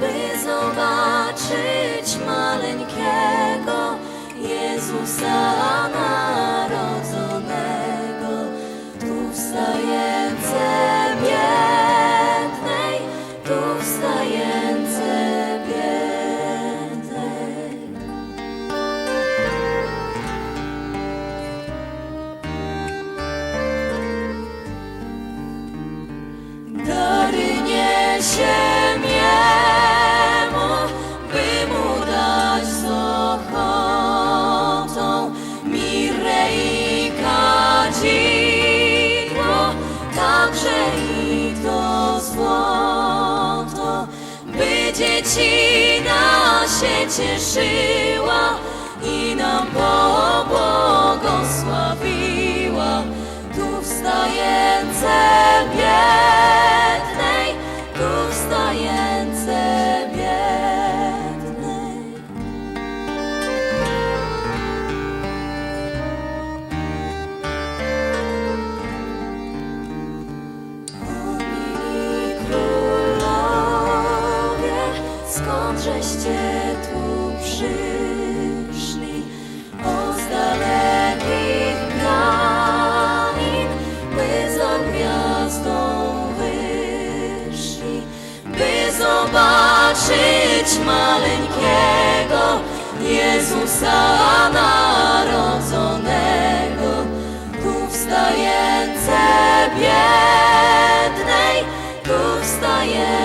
by zobaczyć maleńkiego Jezusa narodzonego. Tu wstajęce biednej, tu wstajęce biednej. Dary niesie dziecina się cieszyła i nam pobłogosławiła. skądżeście tu przyszli o z dalekich krain, by za gwiazdą wyszli, by zobaczyć maleńkiego Jezusa narodzonego, tu wstające biednej, tu wstające